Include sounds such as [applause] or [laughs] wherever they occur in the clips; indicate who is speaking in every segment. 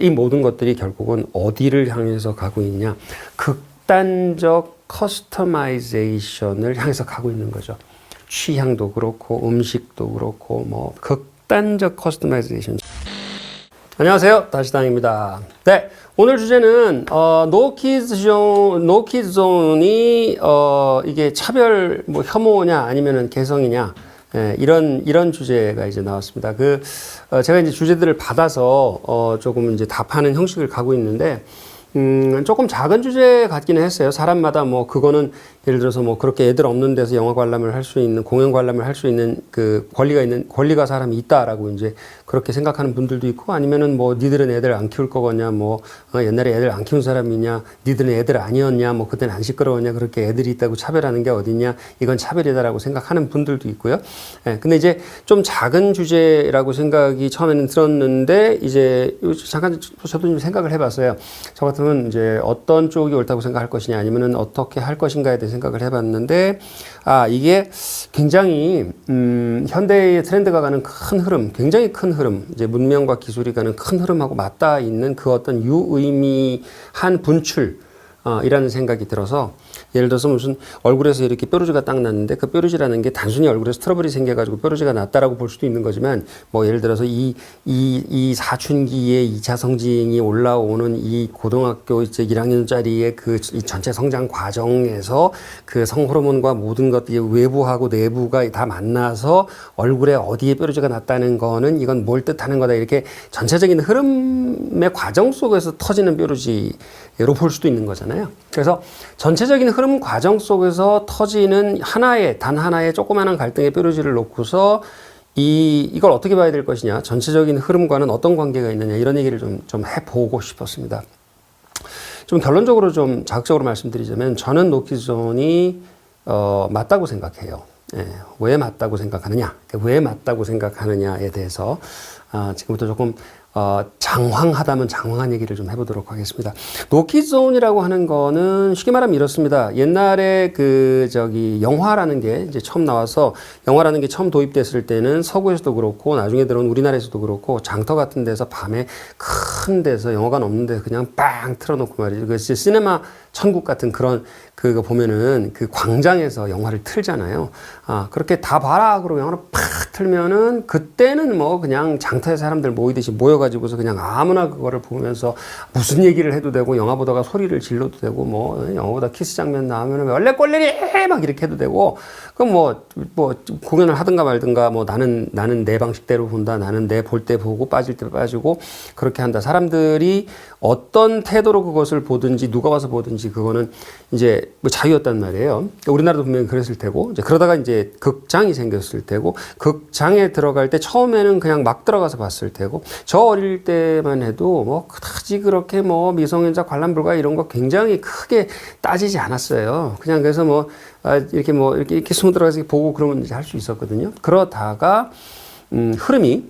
Speaker 1: 이 모든 것들이 결국은 어디를 향해서 가고 있냐? 극단적 커스터마이제이션을 향해서 가고 있는 거죠. 취향도 그렇고 음식도 그렇고 뭐 극단적 커스터마이제이션. 안녕하세요. 다시당입니다. 네. 오늘 주제는 어 노키즈 존 노키즈 존이 어 이게 차별 뭐 혐오냐 아니면은 개성이냐 예, 이런 이런 주제가 이제 나왔습니다. 그 어, 제가 이제 주제들을 받아서 어 조금 이제 답하는 형식을 가고 있는데 음, 조금 작은 주제 같기는 했어요. 사람마다 뭐 그거는 예를 들어서 뭐 그렇게 애들 없는 데서 영화 관람을 할 수 있는 공연 관람을 할 수 있는 그 권리가 있는 권리가 사람이 있다라고 이제 그렇게 생각하는 분들도 있고 아니면은 뭐 니들은 애들 안 키울 거거냐 뭐 어, 옛날에 애들 안 키운 사람이냐 니들은 애들 아니었냐 뭐 그때는 안 시끄러웠냐 그렇게 애들이 있다고 차별하는 게 어딨냐 이건 차별이다라고 생각하는 분들도 있고요. 예, 근데 이제 좀 작은 주제라고 생각이 처음에는 들었는데 이제 요- 잠깐 저도 좀 생각을 해봤어요. 저 같으면 이제 어떤 쪽이 옳다고 생각할 것이냐 아니면은 어떻게 할 것인가에 대해 생각을 해봤는데 아 이게 굉장히 음, 현대의 트렌드가 가는 큰 흐름, 굉장히 큰 흐름, 이제 문명과 기술이 가는 큰 흐름하고 맞닿아 있는 그 어떤 유의미한 분출. 어, 이라는 생각이 들어서 예를 들어서 무슨 얼굴에서 이렇게 뾰루지가 딱 났는데 그 뾰루지라는 게 단순히 얼굴에서 트러블이 생겨가지고 뾰루지가 났다라고 볼 수도 있는 거지만 뭐 예를 들어서 이, 이, 이 사춘기에 이차 성징이 올라오는 이 고등학교 이제 1학년짜리의 그이 전체 성장 과정에서 그 성호르몬과 모든 것들이 외부하고 내부가 다 만나서 얼굴에 어디에 뾰루지가 났다는 거는 이건 뭘 뜻하는 거다 이렇게 전체적인 흐름의 과정 속에서 터지는 뾰루지로 볼 수도 있는 거잖아요. 그래서 전체적인 흐름 과정 속에서 터지는 하나의 단 하나의 조그마한 갈등의 뾰루지를 놓고서 이 이걸 어떻게 봐야 될 것이냐 전체적인 흐름과는 어떤 관계가 있느냐 이런 얘기를 좀 좀 해보고 싶었습니다. 좀 결론적으로 좀 자극적으로 말씀드리자면 저는 노키존이 어, 맞다고 생각해요. 예, 왜 맞다고 생각하느냐, 왜 맞다고 생각하느냐에 대해서 아, 지금부터 조금 어, 장황하다면 장황한 얘기를 좀 해보도록 하겠습니다. 노키존이라고 하는 거는 쉽게 말하면 이렇습니다. 옛날에 그 저기 영화라는 게 이제 처음 나와서 영화라는 게 처음 도입됐을 때는 서구에서도 그렇고 나중에 들어온 우리나라에서도 그렇고 장터 같은 데서 밤에 큰 데서 영화관 없는 데 그냥 빵 틀어놓고 말이죠. 그 시네마 천국 같은 그런 그거 보면은 그 광장에서 영화를 틀잖아요. 아 그렇게 다 봐라 그러고 영화를 팍 틀면은 그때는 뭐 그냥 장터에 사람들 모이듯이 모여가지고서 그냥 아무나 그거를 보면서 무슨 얘기를 해도 되고 영화 보다가 소리를 질러도 되고 뭐 영화 보다 키스 장면 나오면은 원래 꼴레리 막 이렇게 해도 되고 그럼 뭐뭐 공연을 하든가 말든가 뭐 나는 나는 내 방식대로 본다 나는 내 볼 때 보고 빠질 때 빠지고 그렇게 한다 사람들이 어떤 태도로 그것을 보든지 누가 와서 보든지 그거는 이제 뭐 자유였단 말이에요. 그러니까 우리나라도 분명히 그랬을 테고 이제 그러다가 이제 극장이 생겼을 테고 극장에 들어갈 때 처음에는 그냥 막 들어가서 봤을 테고 저 어릴 때만 해도 뭐 그다지 그렇게 뭐 미성년자 관람 불가 이런 거 굉장히 크게 따지지 않았어요. 그냥 그래서 뭐 아, 이렇게 뭐 이렇게 이렇게 숨어 들어가서 보고 그러면 이제 할 수 있었거든요. 그러다가 음, 흐름이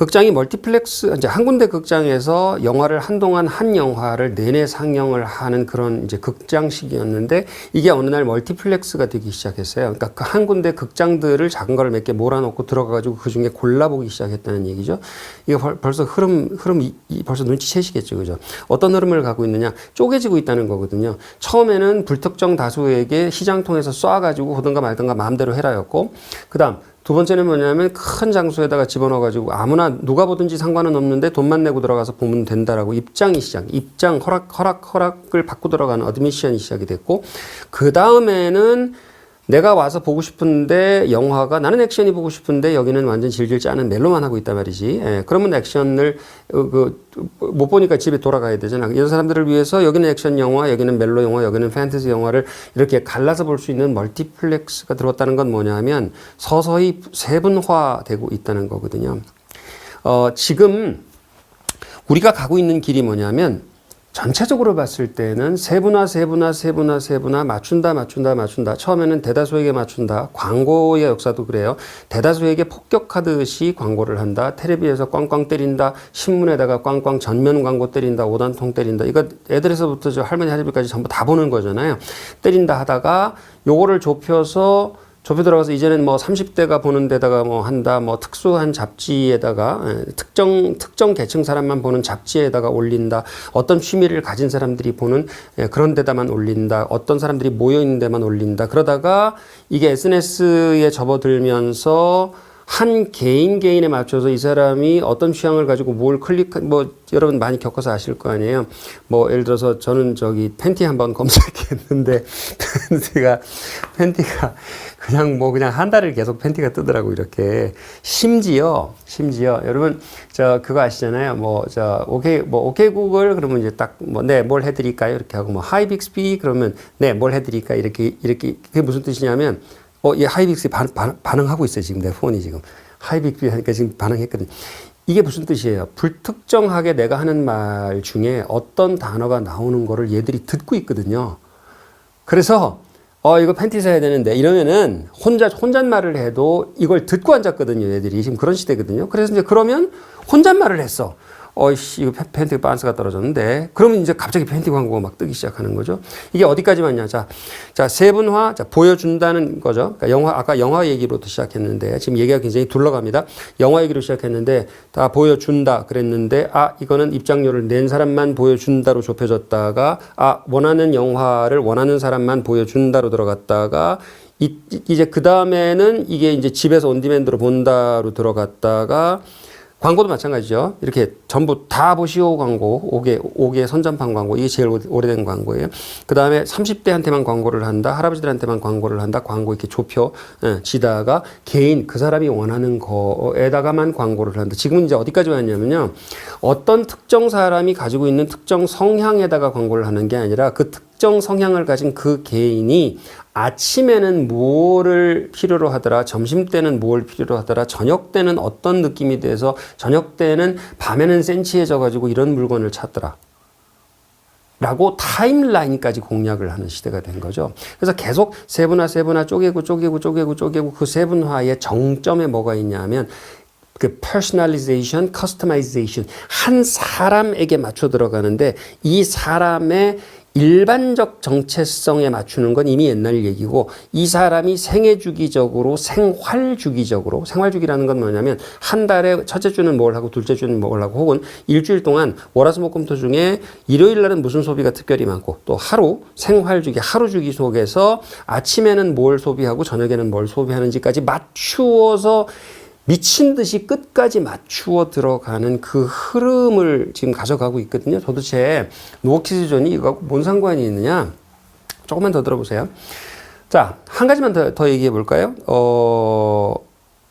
Speaker 1: 극장이 멀티플렉스 이제 한 군데 극장에서 영화를 한동안 한 영화를 내내 상영을 하는 그런 이제 극장식이었는데 이게 어느 날 멀티플렉스가 되기 시작했어요. 그러니까 그 한 군데 극장들을 작은 거를 몇 개 몰아놓고 들어가가지고 그 중에 골라보기 시작했다는 얘기죠. 벌, 벌써 흐름 흐름 이, 이 벌써 눈치채시겠죠, 그죠? 어떤 흐름을 가고 있느냐 쪼개지고 있다는 거거든요. 처음에는 불특정 다수에게 시장 통해서 쏴가지고 하든가 말든가 마음대로 해라였고 그다음 두 번째는 뭐냐면 큰 장소에다가 집어넣어가지고 아무나 누가 보든지 상관은 없는데 돈만 내고 들어가서 보면 된다라고 입장이 시작, 입장 허락 허락 허락을 받고 들어가는 어드미션이 시작이 됐고 그 다음에는 내가 와서 보고 싶은데 영화가 나는 액션이 보고 싶은데 여기는 완전 질질 짜는 멜로만 하고 있단 말이지. 예, 그러면 액션을 어, 그못 보니까 집에 돌아가야 되잖아. 이런 사람들을 위해서 여기는 액션 영화, 여기는 멜로 영화, 여기는 판타지 영화를 이렇게 갈라서 볼 수 있는 멀티플렉스가 들어왔다는 건 뭐냐면 서서히 세분화되고 있다는 거거든요. 어, 지금 우리가 가고 있는 길이 뭐냐면 전체적으로 봤을 때는 세분화, 세분화, 세분화, 세분화, 맞춘다, 맞춘다, 맞춘다. 처음에는 대다수에게 맞춘다. 광고의 역사도 그래요. 대다수에게 폭격하듯이 광고를 한다. 텔레비에서 꽝꽝 때린다. 신문에다가 꽝꽝 전면 광고 때린다. 오단통 때린다. 이거 애들에서부터 저 할머니, 할아버지까지 전부 다 보는 거잖아요. 때린다 하다가 요거를 좁혀서 좁혀 들어가서 이제는 뭐 30대가 보는 데다가 뭐 한다, 뭐 특수한 잡지에다가 예, 특정 특정 계층 사람만 보는 잡지에다가 올린다, 어떤 취미를 가진 사람들이 보는 예, 그런 데다만 올린다, 어떤 사람들이 모여 있는 데만 올린다. 그러다가 이게 SNS에 접어들면서 한 개인 개인에 맞춰서 이 사람이 어떤 취향을 가지고 뭘 클릭 뭐 여러분 많이 겪어서 아실 거 아니에요. 뭐 예를 들어서 저는 저기 팬티 한번 [laughs] 검색했는데 팬티가 팬티가 그냥 뭐 그냥 한 달을 계속 팬티가 뜨더라고 이렇게 심지어 심지어 여러분 저 그거 아시잖아요. 뭐 저 오케이 뭐 오케이 구글 그러면 이제 딱 뭐 네 뭘 해드릴까요 이렇게 하고 뭐 하이 빅스비 그러면 네 뭘 해드릴까 이렇게 이렇게 그게 무슨 뜻이냐면 어, 얘 하이빅스 반, 반, 반응하고 있어요. 지금 내 폰이 지금. 하이빅스 하니까 지금 반응했거든. 이게 무슨 뜻이에요? 불특정하게 내가 하는 말 중에 어떤 단어가 나오는 거를 얘들이 듣고 있거든요. 그래서 어 이거 팬티 사야 되는데 이러면은 혼자 혼잣말을 해도 이걸 듣고 앉았거든요. 얘들이 지금 그런 시대거든요. 그래서 이제 그러면 혼잣말을 했어. 어이씨 이거 팬- 팬티 반스가 떨어졌는데 그러면 이제 갑자기 팬티 광고가 막 뜨기 시작하는 거죠. 이게 어디까지 맞냐? 자, 자 세분화 자 보여준다는 거죠. 그러니까 영화 아까 영화 얘기로도 시작했는데 지금 얘기가 굉장히 둘러갑니다. 영화 얘기로 시작했는데 다 보여준다 그랬는데 아 이거는 입장료를 낸 사람만 보여준다로 좁혀졌다가 아 원하는 영화를 원하는 사람만 보여준다로 들어갔다가 이, 이제 그 다음에는 이게 이제 집에서 온디맨드로 본다로 들어갔다가 광고도 마찬가지죠. 이렇게 전부 다 보시오 광고, 5개, 5개 선전판 광고, 이게 제일 오래- 오래된 광고예요. 그 다음에 30대한테만 광고를 한다, 할아버지들한테만 광고를 한다, 광고 이렇게 좁혀 예, 지다가 개인, 그 사람이 원하는 거에다가만 광고를 한다. 지금은 이제 어디까지 왔냐면요. 어떤 특정 사람이 가지고 있는 특정 성향에다가 광고를 하는 게 아니라 그 특정 성향을 가진 그 개인이 아침에는 뭐를 필요로 하더라, 점심 때는 뭘 필요로 하더라, 저녁 때는 어떤 느낌이 돼서 저녁 때는 밤에는 센치해져 가지고 이런 물건을 찾더라. 라고 타임라인까지 공략을 하는 시대가 된 거죠. 그래서 계속 세분화, 세분화, 쪼개고, 쪼개고, 쪼개고, 쪼개고 그 세분화의 정점에 뭐가 있냐면 그 personalization, customization 한 사람에게 맞춰 들어가는데 이 사람의 일반적 정체성에 맞추는 건 이미 옛날 얘기고 이 사람이 생애 주기적으로 생활 주기적으로 생활 주기라는 건 뭐냐면 한 달에 첫째 주는 뭘 하고 둘째 주는 뭘 하고 혹은 일주일 동안 월화수목금토 중에 일요일 날은 무슨 소비가 특별히 많고 또 하루 생활 주기 하루 주기 속에서 아침에는 뭘 소비하고 저녁에는 뭘 소비하는지까지 맞추어서 미친 듯이 끝까지 맞추어 들어가는 그 흐름을 지금 가져가고 있거든요. 도대체 노키즈 존이 이거하고 뭔 상관이 있느냐? 조금만 더 들어보세요. 자, 한 가지만 더, 더 얘기해 볼까요? 어,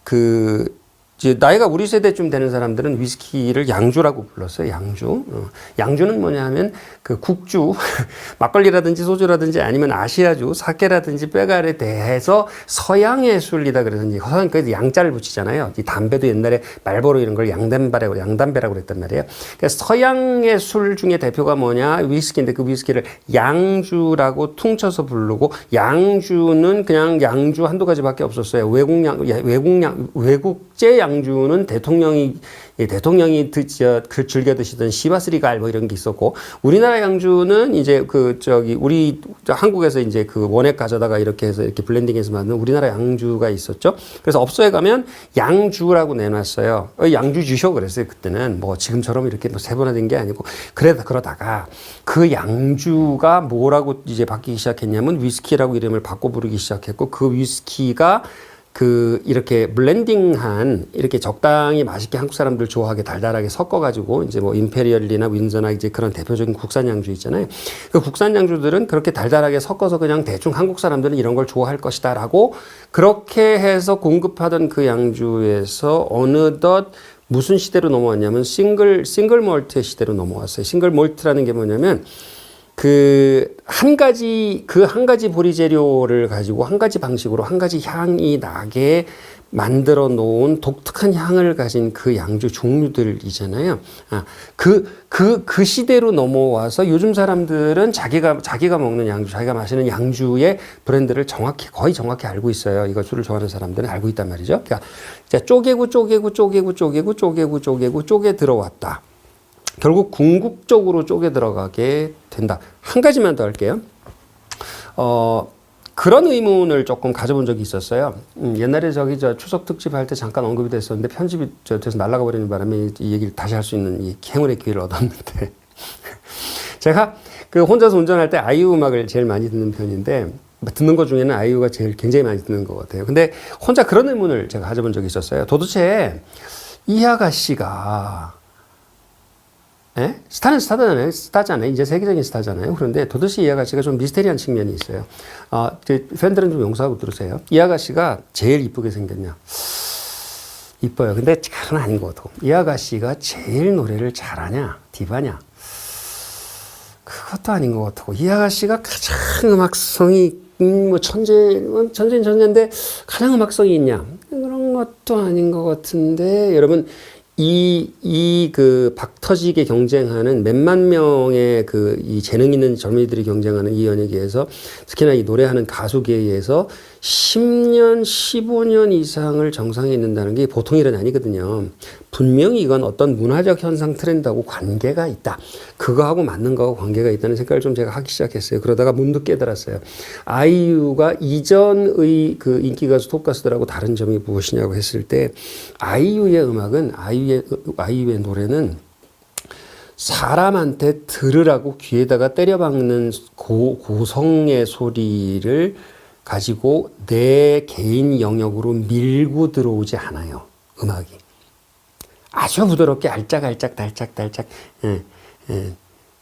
Speaker 1: 그, 이제 나이가 우리 세대쯤 되는 사람들은 위스키를 양주라고 불렀어요. 양주. 어, 양주는 뭐냐 하면 그 국주, [laughs] 막걸리라든지 소주라든지 아니면 아시아주, 사케라든지 빼갈에 대해서 서양의 술이다 그래서 이제 서양 그 양자를 붙이잖아요. 이 담배도 옛날에 말보로 이런 걸 양담배라고 양담배라고 그랬단 말이에요. 그래서 서양의 술 중에 대표가 뭐냐 위스키인데 그 위스키를 양주라고 퉁쳐서 부르고 양주는 그냥 양주 한두 가지밖에 없었어요. 외국 양 외국 양 외국제 양 주는 대통령이 예, 대통령이 드, 저, 그 즐겨 드시던 시바스리갈 뭐 이런 게 있었고 우리나라 양주는 이제 그 저기 우리 저 한국에서 이제 그 원액 가져다가 이렇게 해서 이렇게 블렌딩해서 만든 우리나라 양주가 있었죠. 그래서 업소에 가면 양주라고 내놨어요. 어, 양주 주셔 그랬어요. 그때는 뭐 지금처럼 이렇게 뭐 세분화된 게 아니고 그래다 그러다가 그 양주가 뭐라고 이제 바뀌기 시작했냐면 위스키라고 이름을 바꿔 부르기 시작했고 그 위스키가 그 이렇게 블렌딩한 이렇게 적당히 맛있게 한국 사람들 좋아하게 달달하게 섞어가지고 이제 뭐 임페리얼리나 윈저나 이제 그런 대표적인 국산 양주 있잖아요. 그 국산 양주들은 그렇게 달달하게 섞어서 그냥 대충 한국 사람들은 이런 걸 좋아할 것이다라고 그렇게 해서 공급하던 그 양주에서 어느덧 무슨 시대로 넘어왔냐면 싱글 싱글 몰트의 시대로 넘어왔어요. 싱글 몰트라는 게 뭐냐면 그 한 가지 그 한 가지 보리 재료를 가지고 한 가지 방식으로 한 가지 향이 나게 만들어 놓은 독특한 향을 가진 그 양주 종류들이잖아요. 아, 그, 그, 그 시대로 넘어와서 요즘 사람들은 자기가, 자기가 먹는 양주, 자기가 마시는 양주의 브랜드를 정확히, 거의 정확히 알고 있어요. 이거 술을 좋아하는 사람들은 알고 있단 말이죠. 그러니까, 자, 쪼개고, 쪼개고, 쪼개고, 쪼개고, 쪼개고, 쪼개고, 쪼개 들어왔다. 결국 궁극적으로 쪼개 들어가게 된다. 한 가지만 더 할게요. 어, 그런 의문을 조금 가져본 적이 있었어요. 음, 옛날에 저기 저 추석 특집 할 때 잠깐 언급이 됐었는데 편집이 저 돼서 날아가 버리는 바람에 이 얘기를 다시 할 수 있는 이 행운의 기회를 얻었는데 [laughs] 제가 그 혼자서 운전할 때 아이유 음악을 제일 많이 듣는 편인데 듣는 것 중에는 아이유가 제일 굉장히 많이 듣는 것 같아요. 근데 혼자 그런 의문을 제가 가져본 적이 있었어요. 도대체 이 아가씨가 예? 스타는 스타잖아요. 스타잖아요. 이제 세계적인 스타잖아요. 그런데 도대체 이 아가씨가 좀 미스테리한 측면이 있어요. 아, 그 팬들은 좀 용서하고 들으세요. 이 아가씨가 제일 이쁘게 생겼냐? 이뻐요. 근데 그건 아닌 것 같고. 이 아가씨가 제일 노래를 잘하냐? 디바냐? 그것도 아닌 것 같고. 이 아가씨가 가장 음악성이 음, 뭐 천재, 뭐 천재는 천재인데 가장 음악성이 있냐? 그런 것도 아닌 것 같은데 여러분 이, 이, 그, 박터지게 경쟁하는 몇만 명의 그, 이 재능 있는 젊은이들이 경쟁하는 이 연예계에서 특히나 이 노래하는 가수계에서 10년, 15년 이상을 정상에 있는다는 게 보통 일은 아니거든요. 분명히 이건 어떤 문화적 현상 트렌드하고 관계가 있다. 그거하고 맞는 거하고 관계가 있다는 생각을 좀 제가 하기 시작했어요. 그러다가 문득 깨달았어요. 아이유가 이전의 그 인기 가수, 톱 가수들하고 다른 점이 무엇이냐고 했을 때 아이유의 음악은 아이유의, 아이유의 노래는 사람한테 들으라고 귀에다가 때려박는 고, 고성의 소리를 가지고 내 개인 영역으로 밀고 들어오지 않아요. 음악이. 아주 부드럽게 알짝알짝 달짝달짝 예, 예.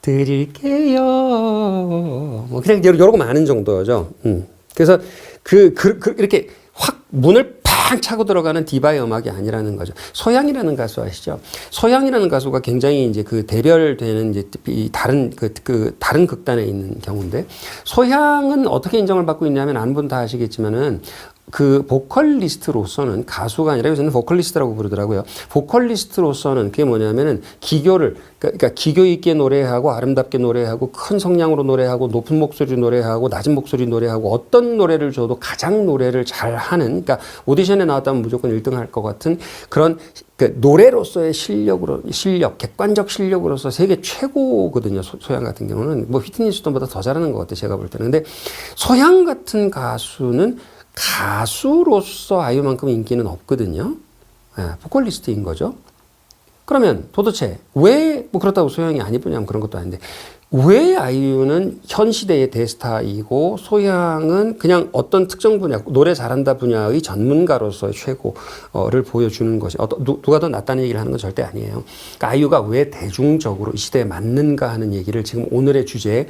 Speaker 1: 드릴게요. 뭐 그냥 요러고 많은 정도죠. 음. 그래서 그, 그, 그 이렇게 확 문을 팡 차고 들어가는 디바의 음악이 아니라는 거죠. 소양이라는 가수 아시죠? 소양이라는 가수가 굉장히 이제 그 대별되는 이제 이 다른 그, 그 다른 극단에 있는 경우인데 소양은 어떻게 인정을 받고 있냐면 아는 분다 아시겠지만은 그 보컬리스트로서는 가수가 아니라 요새는 보컬리스트라고 부르더라고요. 보컬리스트로서는 그게 뭐냐면은 기교를 그러니까 기교 있게 노래하고 아름답게 노래하고 큰 성량으로 노래하고 높은 목소리로 노래하고 낮은 목소리 노래하고 어떤 노래를 줘도 가장 노래를 잘하는 그러니까 오디션에 나왔다면 무조건 1등 할 것 같은 그런 그 노래로서의 실력으로 실력 객관적 실력으로서 세계 최고거든요. 소, 소양 같은 경우는 뭐 휘트니 스톤보다 더 잘하는 것 같아요. 제가 볼 때는 근데 소양 같은 가수는 가수로서 아이유만큼 인기는 없거든요. 예, 보컬리스트인 거죠. 그러면 도대체 왜 뭐 그렇다고 소양이 안 이쁘냐면 그런 것도 아닌데 왜 아이유는 현 시대의 대스타이고 소양은 그냥 어떤 특정 분야 노래 잘한다 분야의 전문가로서의 최고를 보여주는 것이 어떤 누가 더 낫다는 얘기를 하는 건 절대 아니에요. 그러니까 아이유가 왜 대중적으로 이 시대에 맞는가 하는 얘기를 지금 오늘의 주제에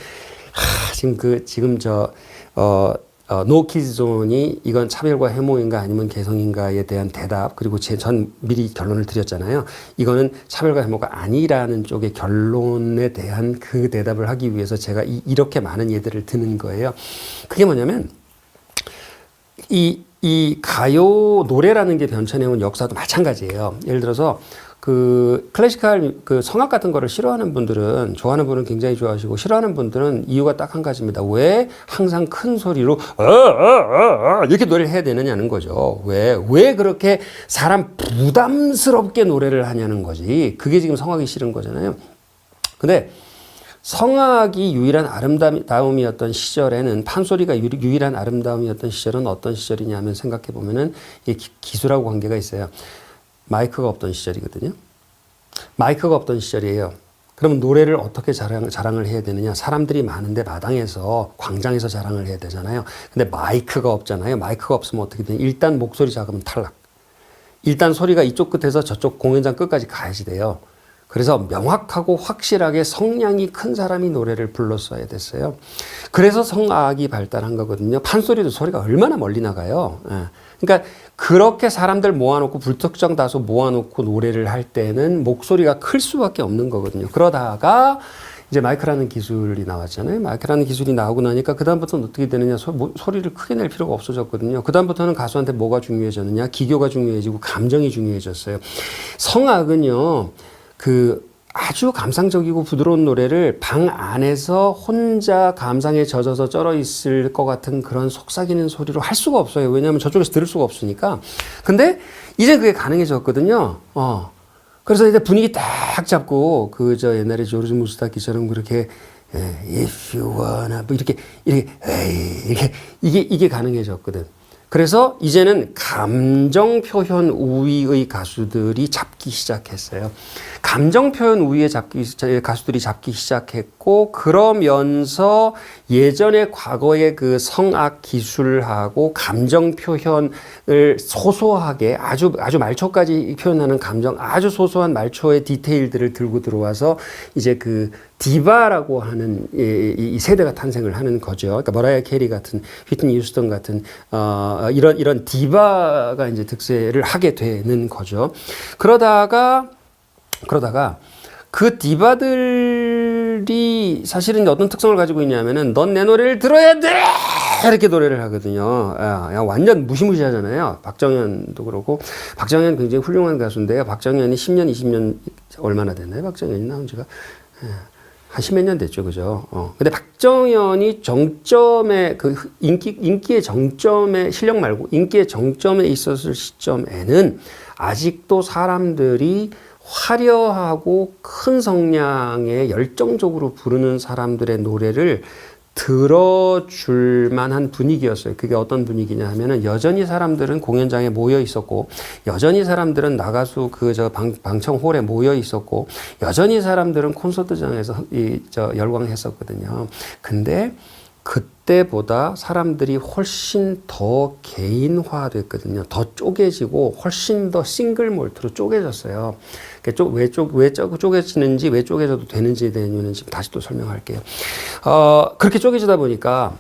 Speaker 1: 하, 지금 그 지금 저 어 어, 노키즈존이 이건 차별과 해몽인가 아니면 개성인가에 대한 대답 그리고 제 전 미리 결론을 드렸잖아요. 이거는 차별과 해몽가 아니라는 쪽의 결론에 대한 그 대답을 하기 위해서 제가 이, 이렇게 많은 예들을 드는 거예요. 그게 뭐냐면 이, 이 가요 노래라는 게 변천해온 역사도 마찬가지예요. 예를 들어서 그 클래시컬 그 성악 같은 거를 싫어하는 분들은 좋아하는 분은 굉장히 좋아하시고 싫어하는 분들은 이유가 딱 한 가지입니다. 왜 항상 큰 소리로 어, 어, 어, 어, 이렇게 노래를 해야 되느냐는 거죠. 왜 왜 그렇게 사람 부담스럽게 노래를 하냐는 거지. 그게 지금 성악이 싫은 거잖아요. 근데 성악이 유일한 아름다움이었던 시절에는 판소리가 유일한 아름다움이었던 시절은 어떤 시절이냐면 생각해 보면은 기술하고 관계가 있어요. 마이크가 없던 시절이거든요. 마이크가 없던 시절이에요. 그러면 노래를 어떻게 자랑, 자랑을 해야 되느냐? 사람들이 많은데 마당에서 광장에서 자랑을 해야 되잖아요. 근데 마이크가 없잖아요. 마이크가 없으면 어떻게 되냐? 일단 목소리 작으면 탈락. 일단 소리가 이쪽 끝에서 저쪽 공연장 끝까지 가야지 돼요. 그래서 명확하고 확실하게 성량이 큰 사람이 노래를 불렀어야 됐어요. 그래서 성악이 발달한 거거든요. 판소리도 소리가 얼마나 멀리 나가요. 예. 그러니까 그렇게 사람들 모아놓고 불특정 다수 모아놓고 노래를 할 때는 목소리가 클 수밖에 없는 거거든요. 그러다가 이제 마이크라는 기술이 나왔잖아요. 마이크라는 기술이 나오고 나니까 그다음부터는 어떻게 되느냐. 소, 뭐, 소리를 크게 낼 필요가 없어졌거든요. 그다음부터는 가수한테 뭐가 중요해졌느냐. 기교가 중요해지고 감정이 중요해졌어요. 성악은요. 그 아주 감상적이고 부드러운 노래를 방 안에서 혼자 감상에 젖어서 쩔어 있을 것 같은 그런 속삭이는 소리로 할 수가 없어요. 왜냐하면 저쪽에서 들을 수가 없으니까. 근데 이제 그게 가능해졌거든요. 어. 그래서 이제 분위기 딱 잡고 그 저 옛날에 조르지 무스타키처럼 그렇게 예, if you wanna 뭐 이렇게 이렇게 이렇게 이게 이게 가능해졌거든. 그래서 이제는 감정 표현 우위의 가수들이 잡기 시작했어요. 감정 표현 우위의 잡기 가수들이 잡기 시작했고 그러면서 예전에 과거의 그 성악 기술하고 감정 표현을 소소하게 아주 아주 말초까지 표현하는 감정 아주 소소한 말초의 디테일들을 들고 들어와서 이제 그 디바라고 하는 이, 이 세대가 탄생을 하는 거죠. 그러니까 머라이어 캐리 같은 휘트니 유스턴 같은 어, 이런 이런 디바가 이제 득세를 하게 되는 거죠. 그러다가 그러다가 그 디바들이 사실은 어떤 특성을 가지고 있냐면은 넌 내 노래를 들어야 돼 이렇게 노래를 하거든요. 야, 야, 완전 무시무시하잖아요. 박정현도 그렇고 박정현 굉장히 훌륭한 가수인데요. 박정현이 10년 20년 얼마나 됐나요? 박정현이 나온 지가 예. 한 십몇 년 됐죠, 그죠? 어. 근데 박정현이 정점에, 그 인기, 인기의 정점에, 실력 말고 인기의 정점에 있었을 시점에는 아직도 사람들이 화려하고 큰 성량의 열정적으로 부르는 사람들의 노래를 들어줄 만한 분위기였어요. 그게 어떤 분위기냐 하면은 여전히 사람들은 공연장에 모여 있었고, 여전히 사람들은 나가수 그 저 방청홀에 모여 있었고, 여전히 사람들은 콘서트장에서 이 저 열광했었거든요. 근데 그때보다 사람들이 훨씬 더 개인화됐거든요. 더 쪼개지고 훨씬 더 싱글 몰트로 쪼개졌어요. 왜, 쪼, 왜 쪼개지는지, 왜 쪼개져도 되는지에 이유는 지금 다시 또 설명할게요. 어, 그렇게 쪼개지다 보니까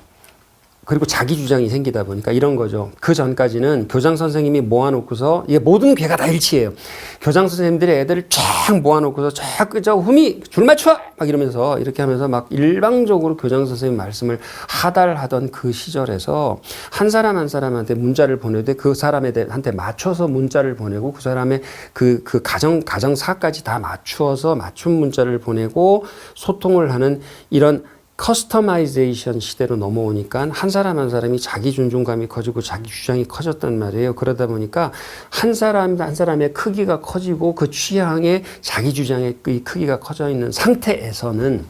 Speaker 1: 그리고 자기 주장이 생기다 보니까 이런 거죠. 그 전까지는 교장 선생님이 모아놓고서 이게 모든 괴가 다 일치해요. 교장 선생님들이 애들을 쫙 모아놓고서 쫙저 흠이 줄 맞춰 막 이러면서 이렇게 하면서 막 일방적으로 교장 선생님 말씀을 하달하던 그 시절에서 한 사람 한 사람한테 문자를 보내되 그 사람에 한테 맞춰서 문자를 보내고 그 사람의 그, 그 가정, 가정사까지 다 맞추어서 맞춤 문자를 보내고 소통을 하는 이런 커스터마이제이션 시대로 넘어오니까 한 사람 한 사람이 자기 존중감이 커지고 자기 주장이 커졌단 말이에요. 그러다 보니까 한 사람 한 사람의 크기가 커지고 그 취향의 자기 주장의 그 크기가 커져 있는 상태에서는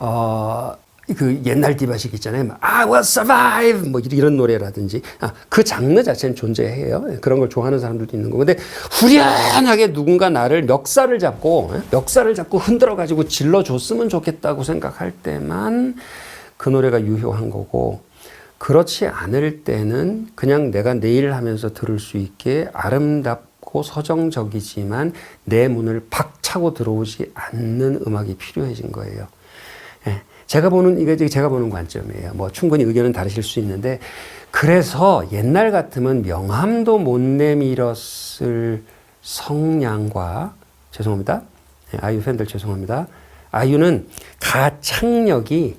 Speaker 1: 어, 그 옛날 디바식 있잖아요. I will survive 뭐 이런 노래라든지 아, 그 장르 자체는 존재해요. 그런 걸 좋아하는 사람들도 있는 거고. 근데 후련하게 누군가 나를 멱살을 잡고 예? 멱살을 잡고 흔들어 가지고 질러 줬으면 좋겠다고 생각할 때만 그 노래가 유효한 거고 그렇지 않을 때는 그냥 내가 내일 하면서 들을 수 있게 아름답고 서정적이지만 내 문을 팍 차고 들어오지 않는 음악이 필요해진 거예요. 예. 제가 보는 이게 제가 보는 관점이에요. 뭐 충분히 의견은 다르실 수 있는데 그래서 옛날 같으면 명함도 못 내밀었을 성량과 죄송합니다. 네, 아이유 팬들 죄송합니다. 아이유는 가창력이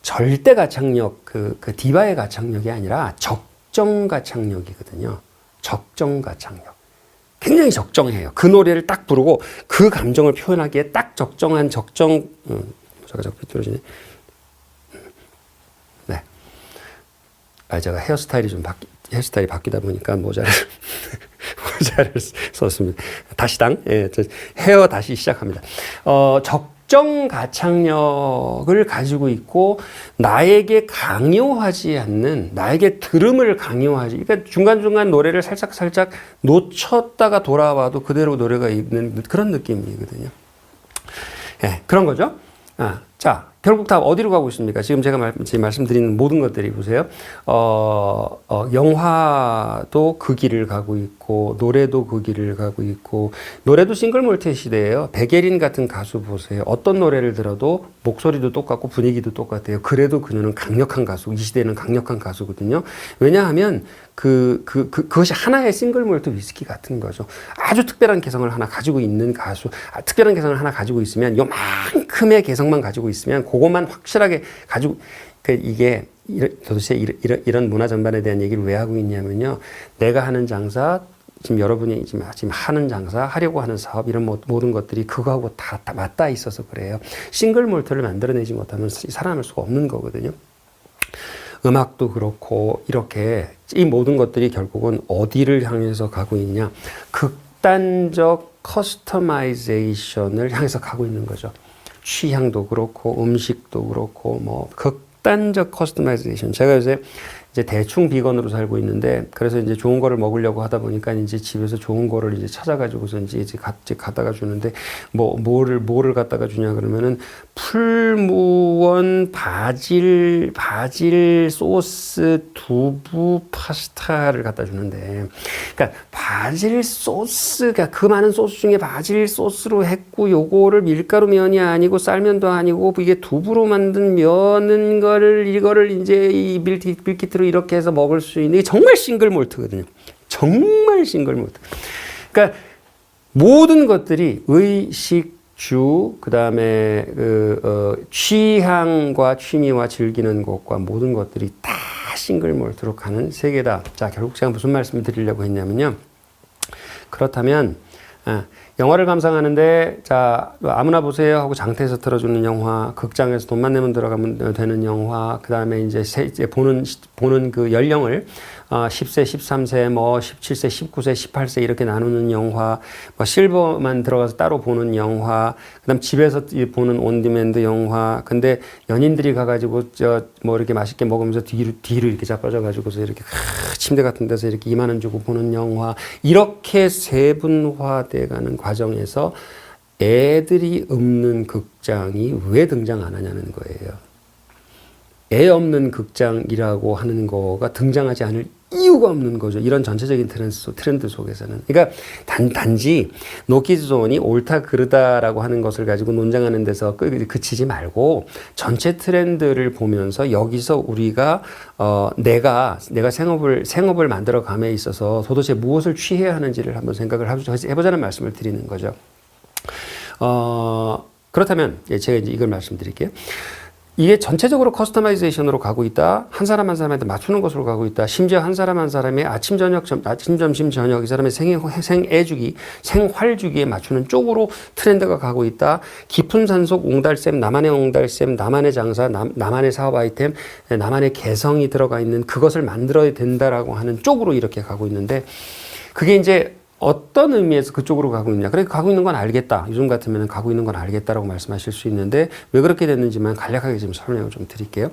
Speaker 1: 절대 가창력 그, 그 디바의 가창력이 아니라 적정 가창력이거든요. 적정 가창력. 굉장히 적정해요. 그 노래를 딱 부르고 그 감정을 표현하기에 딱 적정한 적정 음, 제가 자꾸 비뚤어지네. 네. 아, 제가 헤어스타일이 좀 바뀌, 헤어스타일이 바뀌다 보니까 모자를, [laughs] 모자를 썼습니다. 다시 당, 예, 헤어 다시 시작합니다. 어, 적정 가창력을 가지고 있고, 나에게 강요하지 않는, 나에게 들음을 강요하지, 그러니까 중간중간 노래를 살짝살짝 놓쳤다가 돌아와도 그대로 노래가 있는 그런 느낌이거든요. 예, 그런 거죠. 아, 자, 결국 다 어디로 가고 있습니까? 지금 제가 말, 지금 말씀드리는 모든 것들이 보세요. 어, 어, 영화도 그 길을 가고 있고, 노래도 그 길을 가고 있고, 노래도 싱글 몰트 시대예요. 백예린 같은 가수 보세요. 어떤 노래를 들어도 목소리도 똑같고 분위기도 똑같아요. 그래도 그녀는 강력한 가수, 이 시대는 강력한 가수거든요. 왜냐하면 그, 그, 그, 그것이 하나의 싱글 몰트 위스키 같은 거죠. 아주 특별한 개성을 하나 가지고 있는 가수, 아, 특별한 개성을 하나 가지고 있으면, 요만큼의 개성만 가지고 있으면, 그것만 확실하게 가지고, 그 이게, 도대체 이런, 이런 문화 전반에 대한 얘기를 왜 하고 있냐면요. 내가 하는 장사, 지금 여러분이 지금, 하는 장사, 하려고 하는 사업, 이런 모든 것들이 그거하고 다, 다 맞닿아 있어서 그래요. 싱글 몰트를 만들어내지 못하면 살아남을 수가 없는 거거든요. 음악도 그렇고 이렇게 이 모든 것들이 결국은 어디를 향해서 가고 있냐 극단적 커스터마이제이션을 향해서 가고 있는 거죠. 취향도 그렇고 음식도 그렇고 뭐 극단적 커스터마이제이션. 제가 요새 이제 대충 비건으로 살고 있는데 그래서 이제 좋은 거를 먹으려고 하다 보니까 이제 집에서 좋은 거를 이제 찾아가지고서 이제 이제 가, 이제 갖다가 주는데 뭐 뭐를 뭐를 갖다가 주냐 그러면은 풀무원 바질 바질 소스 두부 파스타를 갖다 주는데 그러니까 바질 소스가 그 많은 소스 중에 바질 소스로 했고 요거를 밀가루 면이 아니고 쌀면도 아니고 이게 두부로 만든 면은 거를 이거를 이제 이 밀키트로 이렇게 해서 먹을 수 있는 정말 싱글 몰트거든요. 정말 싱글 몰트. 그러니까 모든 것들이 의식 주 그다음에 그 어, 취향과 취미와 즐기는 것과 모든 것들이 다 싱글 몰트로 가는 세계다. 자, 결국 제가 무슨 말씀을 드리려고 했냐면요. 그렇다면 아, 영화를 감상하는데 자 아무나 보세요 하고 장터에서 틀어주는 영화, 극장에서 돈만 내면 들어가면 되는 영화, 그 다음에 이제, 보는 보는 그 연령을 어, 10세, 13세, 뭐 17세, 19세, 18세 이렇게 나누는 영화, 뭐 실버만 들어가서 따로 보는 영화, 그다음 집에서 이 보는 온디맨드 영화. 근데 연인들이 가가지고 저 뭐 이렇게 맛있게 먹으면서 뒤로 뒤로 이렇게 자빠져가지고서 이렇게 크, 침대 같은 데서 이렇게 2만 원 주고 보는 영화 이렇게 세분화돼가는 과정에서 애들이 없는 극장이 왜 등장 안 하냐는 거예요. 애 없는 극장이라고 하는 거가 등장하지 않을 이유가 없는 거죠. 이런 전체적인 트렌드, 속에서는. 그러니까 단, 단지 노키즈존이 옳다 그르다라고 하는 것을 가지고 논쟁하는 데서 끄- 그치지 말고 전체 트렌드를 보면서 여기서 우리가 어, 내가 내가 생업을 생업을 만들어 감에 있어서 도대체 무엇을 취해야 하는지를 한번 생각을 해보자- 해보자는 말씀을 드리는 거죠. 어, 그렇다면 예, 제가 이제 이걸 말씀드릴게요. 이게 전체적으로 커스터마이제이션으로 가고 있다. 한 사람 한 사람한테 맞추는 것으로 가고 있다. 심지어 한 사람 한 사람의 아침 저녁 점, 아침 점심 저녁 이 사람의 생 생애 주기, 생활 주기에 맞추는 쪽으로 트렌드가 가고 있다. 깊은 산속 옹달샘, 나만의 옹달샘, 나만의 장사, 남, 나만의 사업 아이템, 나만의 개성이 들어가 있는 그것을 만들어야 된다라고 하는 쪽으로 이렇게 가고 있는데 그게 이제 어떤 의미에서 그쪽으로 가고 있냐. 그래, 가고 있는 건 알겠다. 요즘 같으면 가고 있는 건 알겠다라고 말씀하실 수 있는데 왜 그렇게 됐는지만 간략하게 좀 설명을 좀 드릴게요.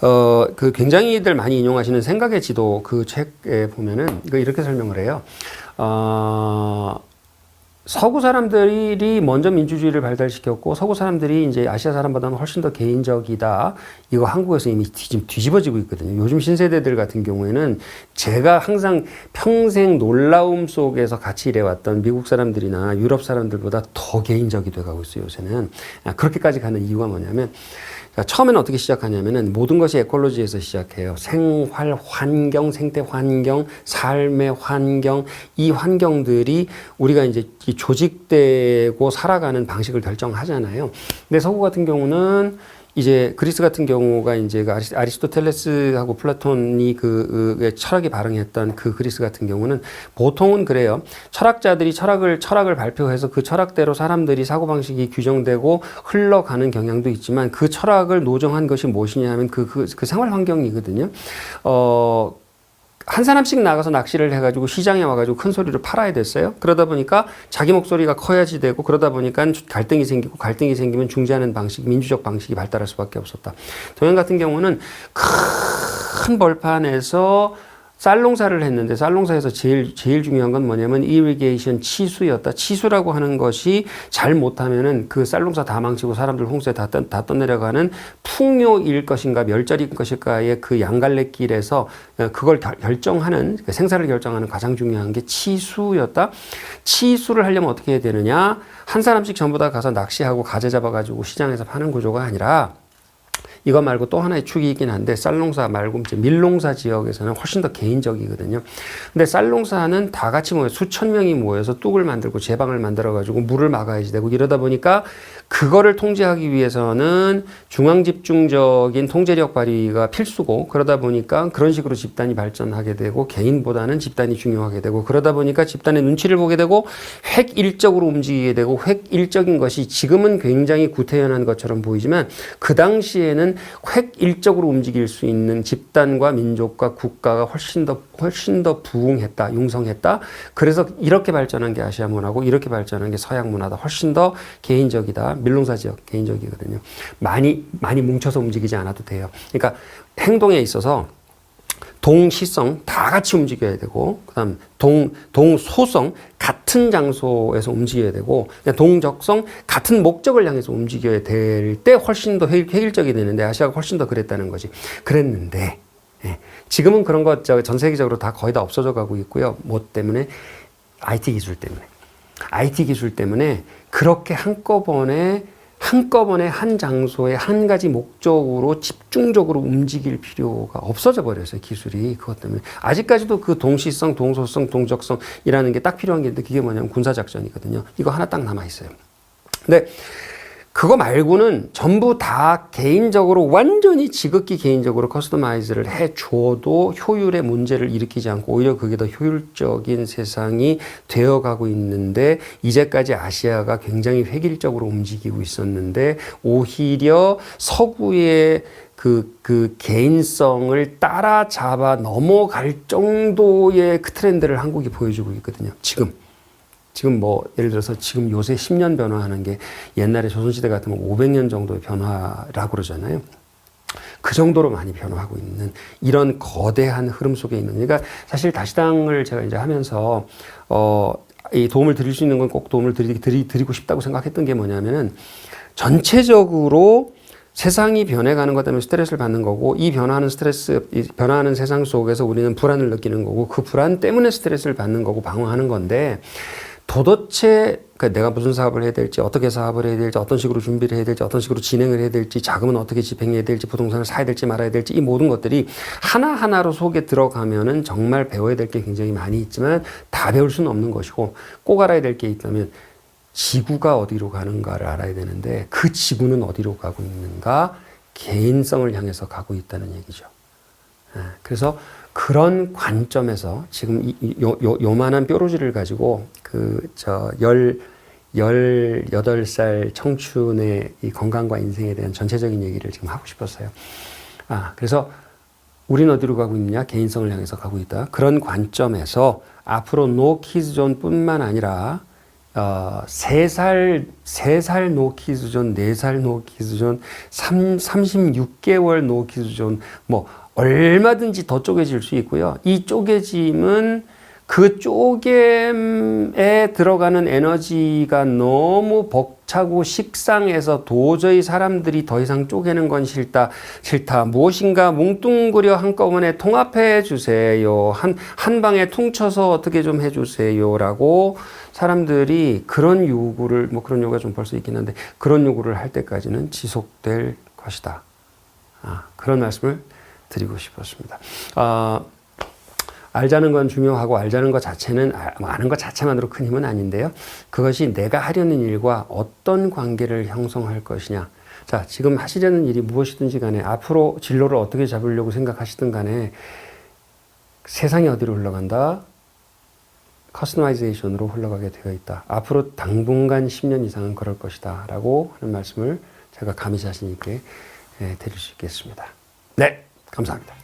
Speaker 1: 어, 그 굉장히들 많이 인용하시는 생각의 지도 그 책에 보면은 이거 이렇게 설명을 해요. 어, 서구 사람들이 먼저 민주주의를 발달시켰고 서구 사람들이 이제 아시아 사람보다는 훨씬 더 개인적이다. 이거 한국에서 이미 뒤집, 뒤집어지고 있거든요. 요즘 신세대들 같은 경우에는 제가 항상 평생 놀라움 속에서 같이 일해왔던 미국 사람들이나 유럽 사람들보다 더 개인적이 돼가고 있어요. 요새는 아, 그렇게까지 가는 이유가 뭐냐면 자, 처음에는 어떻게 시작하냐면은 모든 것이 에콜로지에서 시작해요. 생활 환경, 생태 환경, 삶의 환경, 이 환경들이 우리가 이제 이 조직되고 살아가는 방식을 결정하잖아요. 근데 서구 같은 경우는 이제 그리스 같은 경우가 이제 그 아리스- 아리스토텔레스하고 플라톤이 그, 그 철학이 발행했던 그 그리스 같은 경우는 보통은 그래요. 철학자들이 철학을 철학을 발표해서 그 철학대로 사람들이 사고 방식이 규정되고 흘러가는 경향도 있지만 그 철학을 노정한 것이 무엇이냐 하면 그, 그, 그 생활 환경이거든요. 어, 한 사람씩 나가서 낚시를 해가지고 시장에 와가지고 큰 소리로 팔아야 됐어요. 그러다 보니까 자기 목소리가 커야지 되고 그러다 보니까 갈등이 생기고 갈등이 생기면 중재하는 방식, 민주적 방식이 발달할 수밖에 없었다. 동양 같은 경우는 큰 벌판에서 쌀농사를 했는데 쌀농사에서 제일 제일 중요한 건 뭐냐면 이리게이션 치수였다. 치수라고 하는 것이 잘 못하면은 그 쌀농사 다 망치고 사람들 홍수에 다, 떠, 다 떠내려가는 풍요일 것인가 멸절일 것일까의 그 양갈래길에서 어, 그걸 결- 결정하는 그 생사를 결정하는 가장 중요한 게 치수였다. 치수를 하려면 어떻게 해야 되느냐? 한 사람씩 전부 다 가서 낚시하고 가재 잡아가지고 시장에서 파는 구조가 아니라 이거 말고 또 하나의 축이 있긴 한데 쌀농사 말고 이제 밀농사 지역에서는 훨씬 더 개인적이거든요. 근데 쌀농사는 다 같이 모여 수천 명이 모여서 뚝을 만들고 제방을 만들어 가지고 물을 막아야지 되고 이러다 보니까 그거를 통제하기 위해서는 중앙 집중적인 통제력 발휘가 필수고 그러다 보니까 그런 식으로 집단이 발전하게 되고 개인보다는 집단이 중요하게 되고 그러다 보니까 집단의 눈치를 보게 되고 획일적으로 움직이게 되고 획일적인 것이 지금은 굉장히 구태연한 것처럼 보이지만 그 당시에는 획일적으로 움직일 수 있는 집단과 민족과 국가가 훨씬 더 훨씬 더 부흥했다, 융성했다. 그래서 이렇게 발전한 게 아시아 문화고 이렇게 발전한 게 서양 문화다. 훨씬 더 개인적이다. 밀농사 지역 개인적이거든요. 많이 많이 뭉쳐서 움직이지 않아도 돼요. 그러니까 행동에 있어서 동시성 다 같이 움직여야 되고 그다음 동 동소성 같은 장소에서 움직여야 되고 동적성 같은 목적을 향해서 움직여야 될 때 훨씬 더 획- 획일적이 되는데 아시아가 훨씬 더 그랬다는 거지. 그랬는데 예, 지금은 그런 것 전 세계적으로 다 거의 다 없어져 가고 있고요. 뭐 때문에? IT 기술 때문에. IT 기술 때문에 그렇게 한꺼번에 한꺼번에 한 장소에 한 가지 목적으로 집중적으로 움직일 필요가 없어져 버렸어요 기술이 그것 때문에 아직까지도 그 동시성, 동소성, 동적성이라는 게 딱 필요한 게 있는데 그게 뭐냐면 군사 작전이거든요. 이거 하나 딱 남아 있어요. 근데 그거 말고는 전부 다 개인적으로 완전히 지극히 개인적으로 커스터마이즈를 해 줘도 효율에 문제를 일으키지 않고 오히려 그게 더 효율적인 세상이 되어 가고 있는데 이제까지 아시아가 굉장히 획일적으로 움직이고 있었는데 오히려 서구의 그, 그 개인성을 따라잡아 넘어갈 정도의 그 트렌드를 한국이 보여주고 있거든요. 지금. 지금 뭐 예를 들어서 지금 요새 10년 변화하는 게 옛날에 조선시대 같으면 500년 정도의 변화라고 그러잖아요. 그 정도로 많이 변화하고 있는 이런 거대한 흐름 속에 있는 그러니까 사실 다시당을 제가 이제 하면서 어 이 도움을 드릴 수 있는 건 꼭 도움을 드리, 드리, 드리고 싶다고 생각했던 게 뭐냐면은 전체적으로 세상이 변해가는 것 때문에 스트레스를 받는 거고 이 변화하는 스트레스 이 변화하는 세상 속에서 우리는 불안을 느끼는 거고 그 불안 때문에 스트레스를 받는 거고 방황하는 건데 도대체 그러니까 내가 무슨 사업을 해야 될지 어떻게 사업을 해야 될지 어떤 식으로 준비를 해야 될지 어떤 식으로 진행을 해야 될지 자금은 어떻게 집행해야 될지 부동산을 사야 될지 말아야 될지 이 모든 것들이 하나하나로 속에 들어가면은 정말 배워야 될 게 굉장히 많이 있지만 다 배울 수는 없는 것이고 꼭 알아야 될 게 있다면 지구가 어디로 가는가를 알아야 되는데 그 지구는 어디로 가고 있는가 개인성을 향해서 가고 있다는 얘기죠. 예, 그래서 그런 관점에서 지금 이, 이- 요, 요, 요만한 뾰루지를 가지고 그, 저, 열, 열여덟 살 청춘의 이 건강과 인생에 대한 전체적인 얘기를 지금 하고 싶었어요. 아, 그래서 우린 어디로 가고 있느냐? 개인성을 향해서 가고 있다. 그런 관점에서 앞으로 노키즈존 뿐만 아니라 어, 세 살, 세살 노키즈존, 네살 노키즈존, 삼, 36개월 노키즈존, 뭐, 얼마든지 더 쪼개질 수 있고요. 이 쪼개짐은 그 쪼개에 들어가는 에너지가 너무 벅차고 식상해서 도저히 사람들이 더 이상 쪼개는 건 싫다, 싫다. 무엇인가 뭉뚱그려 한꺼번에 통합해 주세요. 한, 한 방에 퉁쳐서 어떻게 좀 해 주세요. 라고 사람들이 그런 요구를, 뭐 그런 요구가 좀 벌써 있긴 한데 그런 요구를 할 때까지는 지속될 것이다. 아, 그런 말씀을 드리고 싶었습니다. 아, 알자는 건 중요하고 알자는 것 자체는 아- 뭐 아는 것 자체만으로 큰 힘은 아닌데요. 그것이 내가 하려는 일과 어떤 관계를 형성할 것이냐. 자, 지금 하시려는 일이 무엇이든지 간에 앞으로 진로를 어떻게 잡으려고 생각하시든 간에 세상이 어디로 흘러간다? 커스터마이제이션으로 흘러가게 되어 있다. 앞으로 당분간 10년 이상은 그럴 것이다. 라고 하는 말씀을 제가 감히 자신 있게 예, 드릴 수 있겠습니다. 네, 감사합니다.